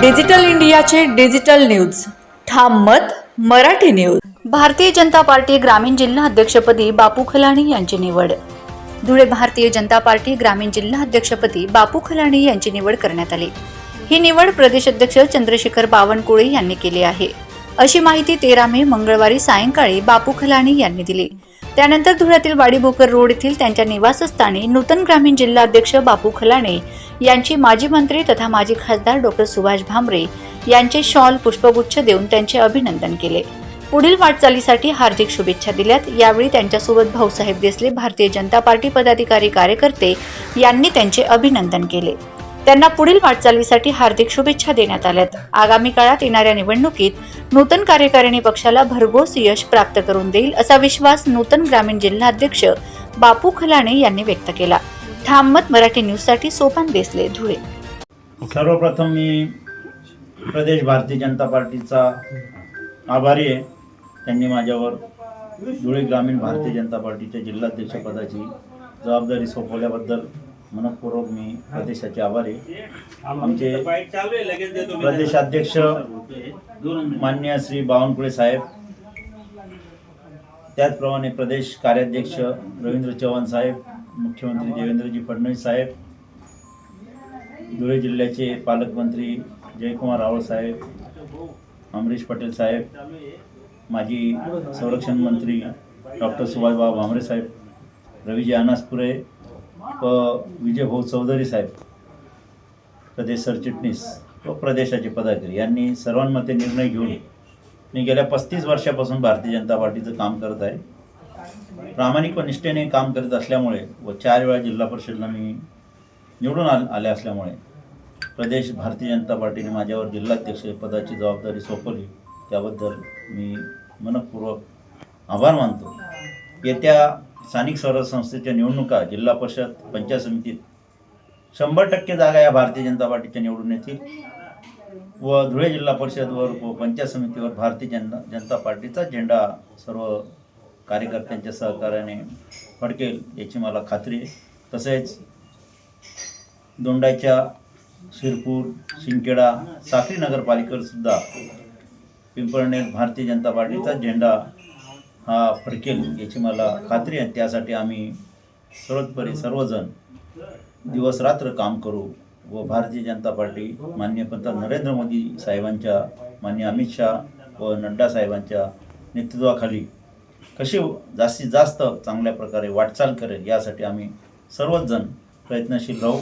Digital इंडियाचे digital news. ठाम मत मराठी न्यूज. भारतीय जनता पार्टी ग्रामीण जिल्हा अध्यक्षपदी बापू खलाणी यांची निवड. धुळे भारतीय जनता पार्टी ग्रामीण जिल्हा अध्यक्षपदी बापू खलाणी यांची निवड करण्यात आली. ही निवड प्रदेश अध्यक्ष चंद्रशेखर बावनकुळे यांनी केली आहे. अशी माहिती तेरा मे मंगळवारी सायंकाळी बापू खलाणी यांनी दिली. त्यानंतर धुळ्यातील वाडीभोकर रोड येथील त्यांच्या निवासस्थानी नूतन ग्रामीण जिल्हाध्यक्ष बापू खलाणे यांची माजी मंत्री तथा माजी खासदार डॉक्टर सुभाष भामरे यांचे शॉल पुष्पगुच्छ देऊन त्यांचे अभिनंदन केले. पुढील वाटचालीसाठी हार्दिक शुभेच्छा दिल्यात. यावेळी त्यांच्यासोबत भाऊसाहेब देसले भारतीय जनता पार्टी पदाधिकारी कार्यकर्ते यांनी त्यांचे अभिनंदन केले. त्यांना पुढील वाटचालीसाठी हार्दिक शुभेच्छा देण्यात आल्यात. आगामी काळात येणाऱ्या निवडणुकीत नूतन कार्यकारिणी पक्षाला भरघोस यश प्राप्त करून देईल असा विश्वास नूतन ग्रामीण जिल्हाध्यक्ष बापू खलाणे यांनी व्यक्त केला. ठाममत मराठी न्यूजसाठी सोपान देसले धुळे. सर्वप्रथम मी प्रदेश भारतीय जनता पार्टीचा आभारी आहे. त्यांनी माझ्यावर धुळे ग्रामीण भारतीय जनता पार्टीच्या जिल्हाध्यक्षपदाची जबाबदारी सोपवल्याबद्दल मनपूर्वक मी प्रदेशाचे आभारी आमचे प्रदेशाध्यक्ष मान्य श्री बावनकुळे साहेब त्याचप्रमाणे प्रदेश कार्याध्यक्ष रवींद्र चव्हाण साहेब मुख्यमंत्री देवेंद्रजी फडणवीस साहेब धुळे जिल्ह्याचे पालकमंत्री जयकुमार रावळ साहेब अमरीश पटेल साहेब माजी संरक्षण मंत्री डॉक्टर सुभाषबाब भामरे साहेब रवीजी अनासपुरे व विजयभाऊ चौधरी साहेब प्रदेश सरचिटणीस व प्रदेशाचे पदाधिकारी यांनी सर्वांमध्ये निर्णय घेऊन मी गेल्या पस्तीस वर्षापासून भारतीय जनता पार्टीचं काम करत आहे. प्रामाणिक व निष्ठेने काम करत असल्यामुळे व चार वेळा जिल्हा परिषदला मी निवडून आल आले असल्यामुळे प्रदेश भारतीय जनता पार्टीने माझ्यावर जिल्हाध्यक्ष पदाची जबाबदारी सोपवली. त्याबद्दल मी मनपूर्वक आभार मानतो. येत्या स्थानिक स्वराज्य संस्थेच्या निवडणुका जिल्हा परिषद पंचायत समितीत शंभर टक्के जागा या भारतीय जनता पार्टीच्या निवडून येतील व धुळे जिल्हा परिषदवर व पंचायत समितीवर भारतीय जनता जनता पार्टीचा झेंडा सर्व कार्यकर्त्यांच्या सहकार्याने फडकेल याची मला खात्री आहे. तसेच दोंडाच्या शिरपूर शिंदखेडा साखरी नगरपालिकेवर सुद्धा पिंपळनेर भारतीय जनता पार्टीचा झेंडा हा फडकेल याची मला खात्री आहे. त्यासाठी आम्ही सर्वतपरी सर्वजण दिवस रात्र काम करू व भारतीय जनता पार्टी माननीय पंतप्रधान नरेंद्र मोदी साहेबांच्या माननीय अमित शाह व नड्डा साहेबांच्या नेतृत्वाखाली कशी जास्तीत जास्त चांगल्या प्रकारे वाटचाल करेल यासाठी आम्ही सर्वच जण प्रयत्नशील राहू.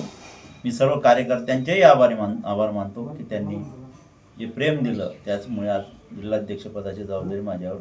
मी सर्व कार्यकर्त्यांचेही आभारी मान आभार मानतो की त्यांनी जे प्रेम दिलं त्याचमुळे आज जिल्हाध्यक्षपदाची जबाबदारी माझ्यावर